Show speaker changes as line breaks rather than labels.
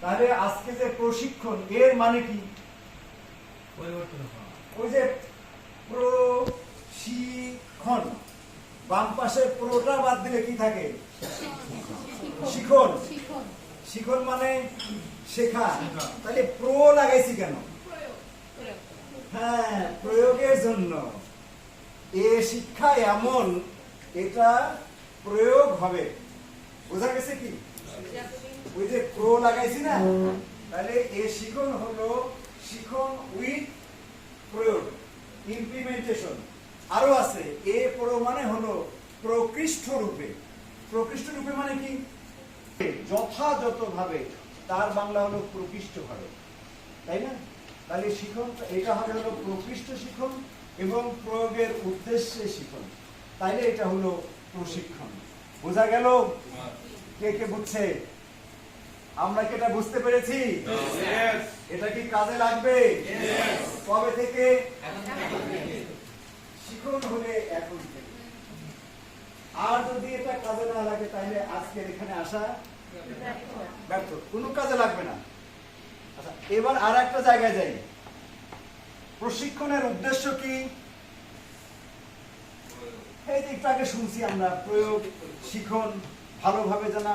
তাহলে আজকে যে প্রশিক্ষণ এর মানে কি?
পরিবর্তন
ওই যে প্রশিক্ষণ বাম পাশে প্রোটা বাদ দিলে কি থাকে? শিখন।
শিখন।
শিখন মানে শেখা। তাহলে প্রো লাগাইছি কেন? হ্যাঁ প্রয়োগের জন্য। এ শিক্ষা এমন এটা প্রয়োগ হবে। বোঝা গেছে কি? ওই যে প্রো লাগাইছি না তাহলে এ শিখন হলো শিখন উইথ প্রয়োগ ইমপ্লিমেন্টেশন আরও আছে এ প্রো মানে হলো প্রকৃষ্ট রূপে। প্রকৃষ্ট রূপে মানে কি? যথাযথভাবে তার বাংলা হলো প্রকৃষ্ট ভাবে তাই না? তাহলে শিখন এটা হবে হলো প্রকৃষ্ট শিখন এবং প্রয়োগের উদ্দেশ্যে শিখন। তাইলে এটা হলো প্রশিক্ষণ। বোঝা গেল? কে কে বুঝছে? আমরা কি এটা বুঝতে পেরেছি? এটা কি কাজে লাগবে? কবে থেকে? শিখন হলে এখন থেকে। আর যদি এটা কাজে না লাগে তাহলে আজকের এখানে আসা ব্যর্থ। কোনো কাজে লাগবে না। আচ্ছা এবার আর একটা জায়গায় যাই। প্রশিক্ষণের উদ্দেশ্য কি? এই একটু আগে শুনছি আমরা। প্রয়োগ শিখন ভালোভাবে জানা